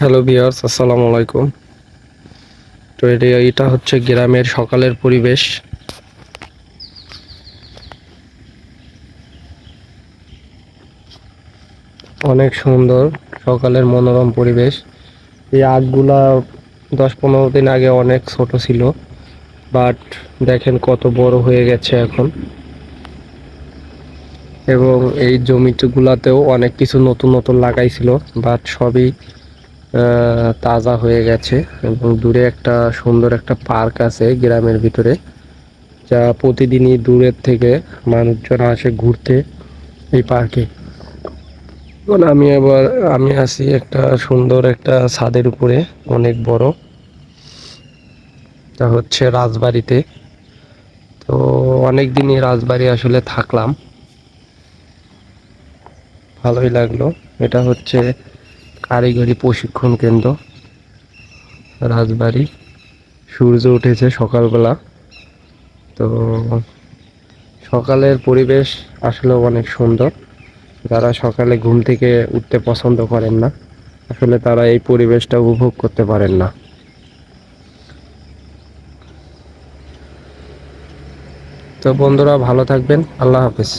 Hello বিয়ার্স আসসালামু আলাইকুম। তো এটা এটা হচ্ছে গ্রামের সকালের পরিবেশ। অনেক সুন্দর সকালের মনোরম পরিবেশ। এই আখগুলা দশ পনেরো দিন আগে অনেক ছোট ছিল বাট দেখেন কত বড় হয়ে গেছে এখন। এবং এই জমিগুলাতেও অনেক কিছু নতুন নতুন লাগাইছিল বাট সবই তাজা হয়ে গেছে এবং দূরে একটা সুন্দর একটা পার্ক আছে গ্রামের ভিতরে, যা প্রতিদিনই দূরের থেকে মানুষজন আসে ঘুরতে এই পার্কে। এখন আমি আবার, আমি আছি একটা সুন্দর একটা ছাদের উপরে, অনেক বড়। তা হচ্ছে রাজবাড়িতে। তো অনেক দিনই রাজবাড়ি আসলে থাকলাম। ভালোই লাগল। এটা হচ্ছে কারিগরি প্রশিক্ষণ কেন্দ্র, রাজবাড়ি। সূর্য উঠেছে সকালবেলা। তো সকালের পরিবেশ আসলে অনেক সুন্দর। যারা সকালে ঘুম থেকে উঠতে পছন্দ করেন না, আসলে তারা এই পরিবেশটা উপভোগ করতে পারেন না। তো বন্ধুরা, ভালো থাকবেন। আল্লাহ হাফেজ।